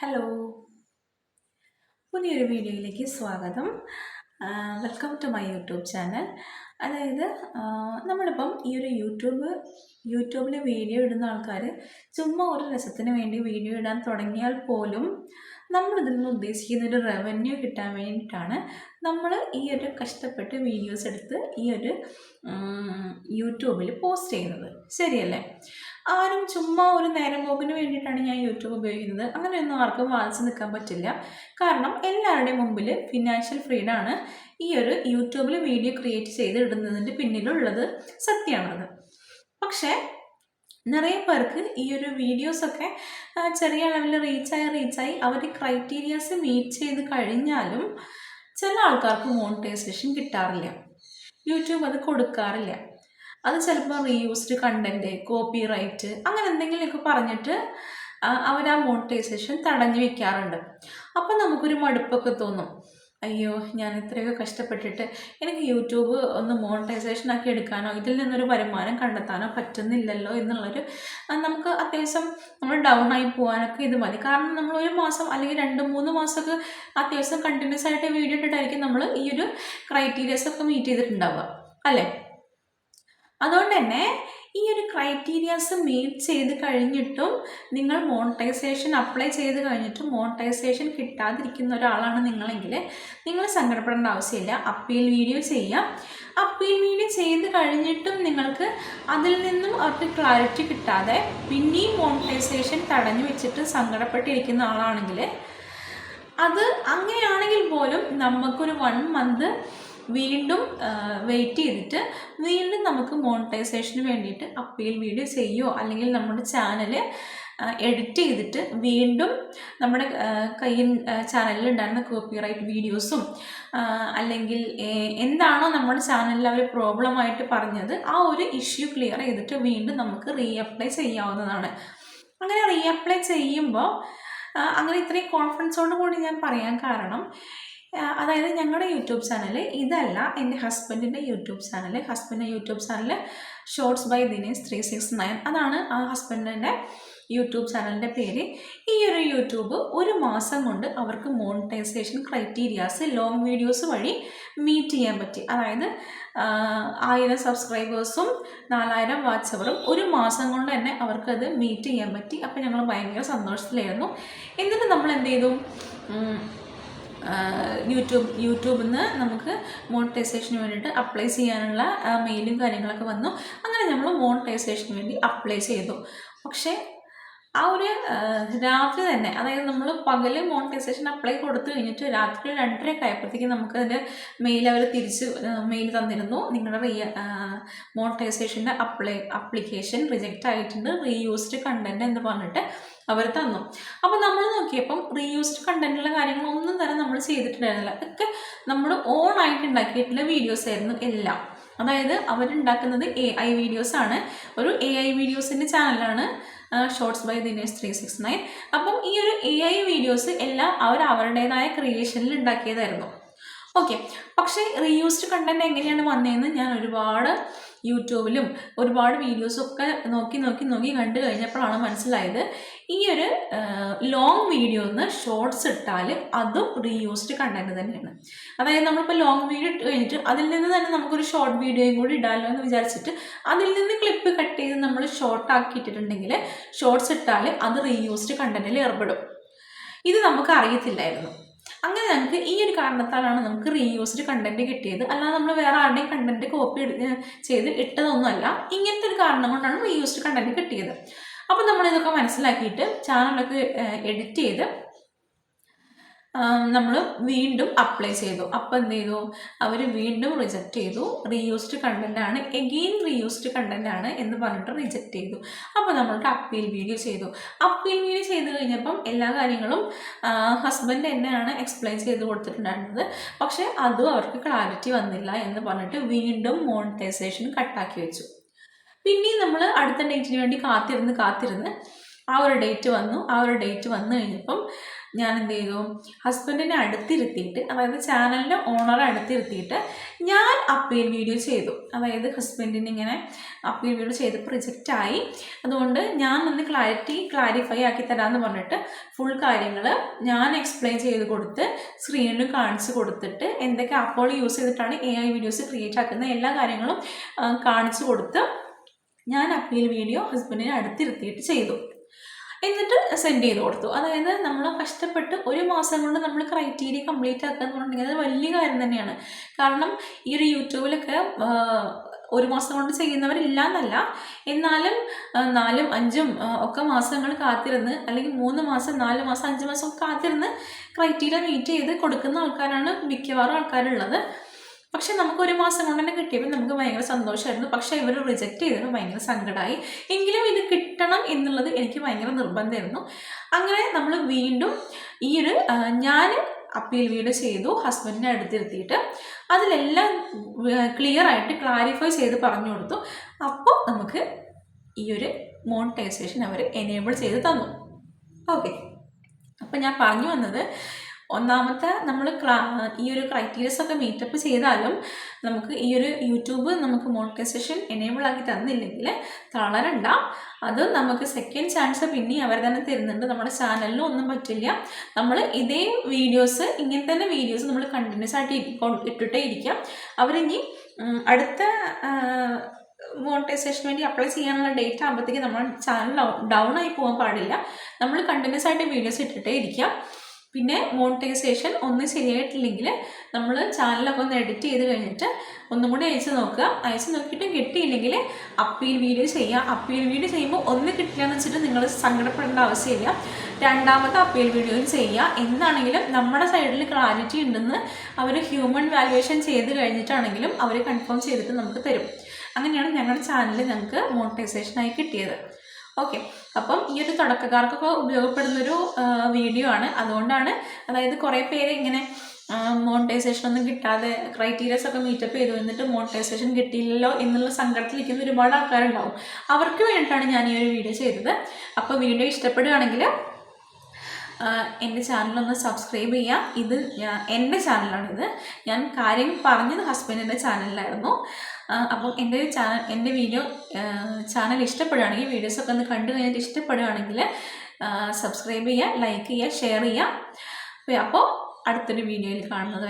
Hello പുതിയൊരു വീഡിയോയിലേക്ക് സ്വാഗതം. Welcome to my YouTube channel അതായത് നമ്മളിപ്പം ഈ ഒരു യൂട്യൂബ് യൂട്യൂബിൽ വീഡിയോ ഇടുന്ന ആൾക്കാർ ചുമ്മാ ഒരു രസത്തിന് വേണ്ടി വീഡിയോ ഇടാൻ തുടങ്ങിയാൽ പോലും നമ്മളിതിൽ നിന്ന് ഉദ്ദേശിക്കുന്ന ഒരു റവന്യൂ കിട്ടാൻ വേണ്ടിയിട്ടാണ് നമ്മൾ ഈ ഒരു കഷ്ടപ്പെട്ട് വീഡിയോസ് എടുത്ത് ഈ ഒരു യൂട്യൂബിൽ പോസ്റ്റ് ചെയ്യുന്നത്. ശരിയല്ലേ? ആരും ചുമ്മാ ഒരു നേരം പോക്കിന് വേണ്ടിയിട്ടാണ് ഞാൻ യൂട്യൂബ് ഉപയോഗിക്കുന്നത്. അങ്ങനെയൊന്നും ആർക്കും വാങ്ങിച്ചു നിൽക്കാൻ പറ്റില്ല. കാരണം എല്ലാവരുടെയും മുമ്പിൽ ഫിനാൻഷ്യൽ ഫ്രീഡം ആണ് ഈ ഒരു യൂട്യൂബിൽ വീഡിയോ ക്രിയേറ്റ് ചെയ്ത് ഇടുന്നതിന്റെ പിന്നിലുള്ളത് സത്യമാണത്. പക്ഷേ നിറയെ പേർക്ക് ഈ ഒരു വീഡിയോസൊക്കെ ചെറിയ അളവിൽ റീച്ചായി റീച്ചായി അവർ ക്രൈറ്റീരിയാസ് മീറ്റ് ചെയ്ത് കഴിഞ്ഞാലും ചില ആൾക്കാർക്ക് മോണിറ്റൈസേഷൻ കിട്ടാറില്ല. യൂട്യൂബ് അത് കൊടുക്കാറില്ല. അത് ചിലപ്പോൾ റീയൂസ്ഡ് കണ്ടന്റ് കോപ്പി റൈറ്റ് അങ്ങനെ എന്തെങ്കിലുമൊക്കെ പറഞ്ഞിട്ട് അവർ ആ മോണിറ്റൈസേഷൻ തടഞ്ഞു വെക്കാറുണ്ട്. അപ്പം നമുക്കൊരു മടുപ്പൊക്കെ തോന്നും. അയ്യോ ഞാൻ ഇത്രയൊക്കെ കഷ്ടപ്പെട്ടിട്ട് എനിക്ക് യൂട്യൂബ് ഒന്ന് മോണിറ്റൈസേഷൻ ആക്കി എടുക്കാനോ ഇതിൽ നിന്നൊരു വരുമാനം കണ്ടെത്താനോ പറ്റുന്നില്ലല്ലോ എന്നുള്ളൊരു നമുക്ക് അത്യാവശ്യം നമ്മൾ ഡൗൺ ആയി പോകാനൊക്കെ ഇത് മതി. കാരണം നമ്മൾ ഒരു മാസം അല്ലെങ്കിൽ രണ്ട് മൂന്ന് മാസമൊക്കെ അത്യാവശ്യം കണ്ടിന്യൂസ് ആയിട്ട് വീഡിയോ ഇട്ടിട്ടായിരിക്കും നമ്മൾ ഈ ഒരു ക്രൈറ്റീരിയസ് ഒക്കെ മീറ്റ് ചെയ്തിട്ടുണ്ടാവുക. അല്ലേ? അതുകൊണ്ട് തന്നെ ഈ ഒരു ക്രൈറ്റീരിയാസ് മീറ്റ് ചെയ്ത് കഴിഞ്ഞിട്ടും നിങ്ങൾ മോണിറ്റൈസേഷൻ അപ്ലൈ ചെയ്ത് കഴിഞ്ഞിട്ടും മോണിറ്റൈസേഷൻ കിട്ടാതിരിക്കുന്ന ഒരാളാണ് നിങ്ങളെങ്കിൽ നിങ്ങൾ സങ്കടപ്പെടേണ്ട ആവശ്യമില്ല. അപ്പീൽ വീഡിയോ ചെയ്യാം. അപ്പീൽ വീഡിയോ ചെയ്ത് കഴിഞ്ഞിട്ടും നിങ്ങൾക്ക് അതിൽ നിന്നും അവർക്ക് ക്ലാരിറ്റി കിട്ടാതെ പിന്നെയും മോണിറ്റൈസേഷൻ തടഞ്ഞു വെച്ചിട്ട് സങ്കടപ്പെട്ടിരിക്കുന്ന ആളാണെങ്കിൽ അത് അങ്ങനെയാണെങ്കിൽ പോലും നമുക്കൊരു വൺ മന്ത് വീണ്ടും വെയിറ്റ് ചെയ്തിട്ട് വീണ്ടും നമുക്ക് മോണിറ്റൈസേഷന് വേണ്ടിയിട്ട് അപ്പീൽ വീഡിയോ ചെയ്യുമോ അല്ലെങ്കിൽ നമ്മുടെ ചാനൽ എഡിറ്റ് ചെയ്തിട്ട് വീണ്ടും നമ്മുടെ കയ്യിൽ ചാനലിൽ ഉണ്ടായിരുന്ന കോപ്പിറൈറ്റ് വീഡിയോസും അല്ലെങ്കിൽ എന്താണോ നമ്മുടെ ചാനലിൽ അവർ പ്രോബ്ലമായിട്ട് പറഞ്ഞത് ആ ഒരു ഇഷ്യൂ ക്ലിയർ ചെയ്തിട്ട് വീണ്ടും നമുക്ക് റീഅപ്ലൈ ചെയ്യാവുന്നതാണ്. അങ്ങനെ റീഅപ്ലൈ ചെയ്യുമ്പോൾ അങ്ങനെ ഇത്രയും കോൺഫിഡൻസോട് കൂടി ഞാൻ പറയാൻ കാരണം അതായത് ഞങ്ങളുടെ യൂട്യൂബ് ചാനൽ ഇതല്ല എന്റെ ഹസ്ബൻഡിന്റെ യൂട്യൂബ് ചാനൽ ഹസ്ബൻഡിന്റെ YouTube channel shorts by Dinesh three six nine അതാണ് ആ ഹസ്ബൻഡിന്റെ യൂട്യൂബ് ചാനലിന്റെ പേര്. ഈ ഒരു യൂട്യൂബ് ഒരു മാസം കൊണ്ട് അവർക്ക് മോണിറ്റൈസേഷൻ ക്രൈറ്റീരിയാസ് ലോങ് വീഡിയോസ് വഴി മീറ്റ് ചെയ്യാൻ പറ്റി. അതായത് ആയിരം സബ്സ്ക്രൈബേഴ്സും നാലായിരം അവറും ഒരു മാസം കൊണ്ട് തന്നെ അവർക്കത് മീറ്റ് ചെയ്യാൻ പറ്റി. അപ്പോൾ ഞങ്ങൾ ഭയങ്കര സന്തോഷത്തിലായിരുന്നു. എന്നിട്ട് നമ്മൾ എന്ത് ചെയ്തു യൂട്യൂബ് യൂട്യൂബിൽ നിന്ന് നമുക്ക് മോണിറ്റൈസേഷന് വേണ്ടിയിട്ട് അപ്ലൈ ചെയ്യാനുള്ള മെയിലും കാര്യങ്ങളൊക്കെ വന്നു. അങ്ങനെ നമ്മൾ മോണിറ്റൈസേഷന് വേണ്ടി അപ്ലൈ ചെയ്തു. പക്ഷേ ആ ഒരു രാത്രി തന്നെ അതായത് നമ്മൾ പകൽ മോണിറ്റൈസേഷൻ അപ്ലൈ കൊടുത്തു കഴിഞ്ഞിട്ട് രാത്രി രണ്ടരയൊക്കെ ആയപ്പോഴത്തേക്കും നമുക്ക് അതിന്റെ മെയിൽ അവർ തിരിച്ച് മെയിൽ തന്നിരുന്നു. നിങ്ങളുടെ റീ മോണിറ്റൈസേഷന്റെ അപ്ലൈ അപ്ലിക്കേഷൻ റിജക്റ്റ് ആയിട്ടുണ്ട്. റീയൂസ്ഡ് കണ്ടന്റ് എന്ന് പറഞ്ഞിട്ട് അവർ തന്നു. അപ്പോൾ നമ്മൾ നോക്കിയപ്പം റീയൂസ്ഡ് കണ്ടന്റുള്ള കാര്യങ്ങളൊന്നും തന്നെ നമ്മൾ ചെയ്തിട്ടുണ്ടായിരുന്നില്ല. ഇതൊക്കെ നമ്മൾ ഓൺ ആയിട്ട് ഉണ്ടാക്കിയിട്ടുള്ള വീഡിയോസ് ആയിരുന്നു എല്ലാം. അതായത് അവരുണ്ടാക്കുന്നത് എ ഐ വീഡിയോസാണ് ഒരു എ ഐ വീഡിയോസിന്റെ ചാനലാണ് shorts by Dinesh three six nine അപ്പം ഈ ഒരു എ ഐ വീഡിയോസ് എല്ലാം അവർ അവരുടേതായ ക്രിയേഷനിൽ ഉണ്ടാക്കിയതായിരുന്നു. ഓക്കെ പക്ഷേ റീയൂസ്ഡ് കണ്ടന്റ് എങ്ങനെയാണ് വന്നതെന്ന് ഞാൻ ഒരുപാട് യൂട്യൂബിലും ഒരുപാട് വീഡിയോസും ഒക്കെ നോക്കി നോക്കി നോക്കി കണ്ടു കഴിഞ്ഞപ്പോഴാണ് മനസ്സിലായത്. ഈ ഒരു ലോങ് വീഡിയോ ഒന്ന് ഷോർട്സ് ഇട്ടാൽ അതും റീയൂസ്ഡ് കണ്ടന്റ് തന്നെയാണ്. അതായത് നമ്മളിപ്പോൾ ലോങ് വീഡിയോ ഇട്ട് കഴിഞ്ഞിട്ട് അതിൽ നിന്ന് തന്നെ നമുക്കൊരു ഷോർട്ട് വീഡിയോയും കൂടി ഇടാമല്ലോ എന്ന് വിചാരിച്ചിട്ട് അതിൽ നിന്ന് ക്ലിപ്പ് കട്ട് ചെയ്ത് നമ്മൾ ഷോർട്ട് ആക്കിയിട്ടിട്ടുണ്ടെങ്കിൽ ഷോർട്സ് ഇട്ടാൽ അത് റീയൂസ്ഡ് കണ്ടന്റിൽ ഏർപ്പെടും. ഇത് നമുക്ക് അറിയത്തില്ലായിരുന്നു. അങ്ങനെ നമുക്ക് ഈ ഒരു കാരണത്താലാണ് നമുക്ക് റീയൂസ്ഡ് കണ്ടന്റ് കിട്ടിയത്. അല്ലാതെ നമ്മൾ വേറെ ആരുടെയും കണ്ടന്റ് കോപ്പി ചെയ്ത് ഇട്ടതൊന്നുമല്ല. ഇങ്ങനത്തെ ഒരു കാരണം കൊണ്ടാണ് റീയൂസ്ഡ് കണ്ടന്റ് കിട്ടിയത്. അപ്പം നമ്മൾ ഇതൊക്കെ മനസ്സിലാക്കിയിട്ട് ചാനലൊക്കെ എഡിറ്റ് ചെയ്ത് നമ്മൾ വീണ്ടും അപ്ലൈ ചെയ്തു. അപ്പോൾ എന്ത് ചെയ്തു? അവർ വീണ്ടും റിജക്റ്റ് ചെയ്തു. റീയൂസ്ഡ് കണ്ടന്റ് ആണ്. എഗെയിൻ റീയൂസ്ഡ് കണ്ടന്റ് ആണ് എന്ന് പറഞ്ഞിട്ട് റിജക്റ്റ് ചെയ്തു. അപ്പോൾ നമ്മൾക്ക് അപ്പീൽ വീഡിയോ ചെയ്തു. അപ്പീൽ വീഡിയോ ചെയ്ത് കഴിഞ്ഞപ്പം എല്ലാ കാര്യങ്ങളും ഹസ്ബൻഡ് തന്നെയാണ് എക്സ്പ്ലെയിൻ ചെയ്ത് കൊടുത്തിട്ടുണ്ടായിരുന്നത്. പക്ഷേ അതും അവർക്ക് ക്ലാരിറ്റി വന്നില്ല എന്ന് പറഞ്ഞിട്ട് വീണ്ടും മോണിറ്റൈസേഷൻ കട്ടാക്കി വെച്ചു. പിന്നെയും നമ്മൾ അടുത്ത ഡേറ്റിന് വേണ്ടി കാത്തിരുന്ന് കാത്തിരുന്ന് ആ ഒരു ഡേറ്റ് വന്നു. ആ ഒരു ഡേറ്റ് വന്നു കഴിഞ്ഞപ്പം ഞാൻ എന്ത് ചെയ്തു ഹസ്ബൻഡിനെ അടുത്തിരുത്തിയിട്ട് അതായത് ചാനലിന്റെ ഓണറെ അടുത്തിരുത്തിയിട്ട് ഞാൻ അപ്പീൽ വീഡിയോ ചെയ്തു. അതായത് ഹസ്ബൻഡിന് ഇങ്ങനെ അപ്പീൽ വീഡിയോ ചെയ്തപ്പോൾ റിജക്റ്റ് ആയി. അതുകൊണ്ട് ഞാൻ ഒന്ന് ക്ലാരിറ്റി ക്ലാരിഫൈ ആക്കി തരാമെന്ന് പറഞ്ഞിട്ട് ഫുൾ കാര്യങ്ങൾ ഞാൻ എക്സ്പ്ലെയിൻ ചെയ്ത് കൊടുത്ത് സ്ക്രീനിൽ കാണിച്ച് കൊടുത്തിട്ട് എന്തൊക്കെ അപ്പോൾ യൂസ് ചെയ്തിട്ടാണ് എ ഐ വീഡിയോസ് ക്രിയേറ്റ് ആക്കുന്ന എല്ലാ കാര്യങ്ങളും കാണിച്ചു കൊടുത്ത് ഞാൻ അപ്പീൽ വീഡിയോ ഹസ്ബൻഡിനെ അടുത്തിരുത്തിയിട്ട് ചെയ്തു. എന്നിട്ട് സെൻഡ് ചെയ്ത് കൊടുത്തു. അതായത് നമ്മൾ കഷ്ടപ്പെട്ട് ഒരു മാസം കൊണ്ട് നമ്മൾ ക്രൈറ്റീരിയ കംപ്ലീറ്റ് ആക്കുക എന്ന് പറഞ്ഞിട്ടുണ്ടെങ്കിൽ അത് വലിയ കാര്യം തന്നെയാണ്. കാരണം ഈ ഒരു യൂട്യൂബിലൊക്കെ ഒരു മാസം കൊണ്ട് ചെയ്യുന്നവരില്ല എന്നല്ല എന്നാലും നാലും അഞ്ചും ഒക്കെ മാസങ്ങൾ കാത്തിരുന്ന് അല്ലെങ്കിൽ മൂന്ന് മാസം നാല് മാസം അഞ്ച് മാസം കാത്തിരുന്ന് ക്രൈറ്റീരിയ മീറ്റ് ചെയ്ത് കൊടുക്കുന്ന ആൾക്കാരാണ് മിക്കവാറും ആൾക്കാരുള്ളത്. പക്ഷെ നമുക്ക് ഒരു മാസം കൊണ്ട് തന്നെ കിട്ടിയപ്പോൾ നമുക്ക് ഭയങ്കര സന്തോഷമായിരുന്നു. പക്ഷെ ഇവർ റിജക്റ്റ് ചെയ്തപ്പോൾ ഭയങ്കര സങ്കടമായി എങ്കിലും ഇത് കിട്ടണം എന്നുള്ളത് എനിക്ക് ഭയങ്കര നിർബന്ധമായിരുന്നു. അങ്ങനെ നമ്മൾ വീണ്ടും ഈ ഒരു ഞാൻ അപ്പീൽ വീഡിയോ ചെയ്തു ഹസ്ബൻഡിനെ അടുത്തിരുത്തിയിട്ട്. അതിലെല്ലാം ക്ലിയർ ആയിട്ട് ക്ലാരിഫൈ ചെയ്ത് പറഞ്ഞു കൊടുത്തു. അപ്പോൾ നമുക്ക് ഈ ഒരു മോണിറ്റൈസേഷൻ അവർ എനേബിൾ ചെയ്ത് തന്നു. ഓക്കെ അപ്പം ഞാൻ പറഞ്ഞു വന്നത് ഒന്നാമത്തെ നമ്മൾ ഈ ഒരു ക്രൈറ്റീരിയസ് ഒക്കെ മീറ്റപ്പ് ചെയ്താലും നമുക്ക് ഈ ഒരു യൂട്യൂബ് നമുക്ക് മോണിറ്റൈസേഷൻ എനേബിൾ ആക്കി തന്നില്ലെങ്കിൽ തളരണ്ട. അത് നമുക്ക് സെക്കൻഡ് ചാൻസ് പിന്നെ അവർ തന്നെ തരുന്നുണ്ട്. നമ്മുടെ ചാനലിനും ഒന്നും പറ്റില്ല. നമ്മൾ ഇതേ വീഡിയോസ് ഇങ്ങനെ തന്നെ വീഡിയോസ് നമ്മൾ കണ്ടിന്യൂസ് ആയിട്ട് ഇട്ടിട്ടേ ഇരിക്കാം അവരിനി അടുത്ത മോണിറ്റൈസേഷന് വേണ്ടി അപ്ലൈ ചെയ്യാനുള്ള ഡേറ്റ് ആകുമ്പോഴത്തേക്ക് നമ്മൾ ചാനൽ ഡൗൺ ആയി പോകാൻ പാടില്ല. നമ്മൾ കണ്ടിന്യൂസ് ആയിട്ട് വീഡിയോസ് ഇട്ടിട്ടേ ഇരിക്കാം പിന്നെ മോണിറ്റൈസേഷൻ ഒന്നും ശരിയായിട്ടില്ലെങ്കിൽ നമ്മൾ ചാനലൊക്കെ ഒന്ന് എഡിറ്റ് ചെയ്ത് കഴിഞ്ഞിട്ട് ഒന്നും കൂടി അയച്ച് നോക്കുക. അയച്ച് നോക്കിയിട്ടും കിട്ടിയില്ലെങ്കിൽ അപ്പീൽ വീഡിയോ ചെയ്യുക അപ്പീൽ വീഡിയോ ചെയ്യുമ്പോൾ ഒന്ന് കിട്ടില്ല എന്ന് വെച്ചിട്ട് നിങ്ങൾ സങ്കടപ്പെടേണ്ട ആവശ്യമില്ല. രണ്ടാമത്തെ അപ്പീൽ വീഡിയോയും ചെയ്യുക എന്നാണെങ്കിലും നമ്മുടെ സൈഡിൽ ക്ലാരിറ്റി ഉണ്ടെന്ന് അവർ ഹ്യൂമൻ വാല്യുവേഷൻ ചെയ്ത് കഴിഞ്ഞിട്ടാണെങ്കിലും അവർ കൺഫേം ചെയ്തിട്ട് നമുക്ക് തരും. അങ്ങനെയാണ് ഞങ്ങളുടെ ചാനൽ ഞങ്ങൾക്ക് മോണിറ്റൈസേഷനായി കിട്ടിയത്. ഓക്കെ അപ്പം ഈ ഒരു തുടക്കക്കാർക്കൊക്കെ ഉപയോഗപ്പെടുന്നൊരു വീഡിയോ ആണ്. അതുകൊണ്ടാണ് അതായത് കുറേ പേര് ഇങ്ങനെ മോണിറ്റൈസേഷൻ ഒന്നും കിട്ടാതെ ക്രൈറ്റീരിയസ് ഒക്കെ മീറ്റപ്പ് ചെയ്തു. എന്നിട്ട് മോണിറ്റൈസേഷൻ കിട്ടിയില്ലല്ലോ എന്നുള്ള സങ്കടത്തിലിരിക്കുന്ന ഒരുപാട് ആൾക്കാരുണ്ടാവും. അവർക്ക് വേണ്ടിയിട്ടാണ് ഞാൻ ഈ ഒരു വീഡിയോ ചെയ്തത്. അപ്പോൾ വീഡിയോ ഇഷ്ടപ്പെടുകയാണെങ്കിൽ എന്റെ ചാനലൊന്ന് സബ്സ്ക്രൈബ് ചെയ്യാം. ഇത് എന്റെ ഇത്. ഞാൻ കാര്യം പറഞ്ഞത് ഹസ്ബൻഡിന്റെ ചാനലിലായിരുന്നു. അപ്പം എന്റെ ചാനൽ എന്റെ വീഡിയോ ചാനൽ ഇഷ്ടപ്പെടുകയാണെങ്കിൽ വീഡിയോസൊക്കെ ഒന്ന് കണ്ടു കഴിഞ്ഞിട്ട് ഇഷ്ടപ്പെടുകയാണെങ്കിൽ സബ്സ്ക്രൈബ് ചെയ്യുക ലൈക്ക് ചെയ്യുക ഷെയർ ചെയ്യുക. അപ്പോൾ അടുത്തൊരു വീഡിയോയിൽ കാണുന്നത്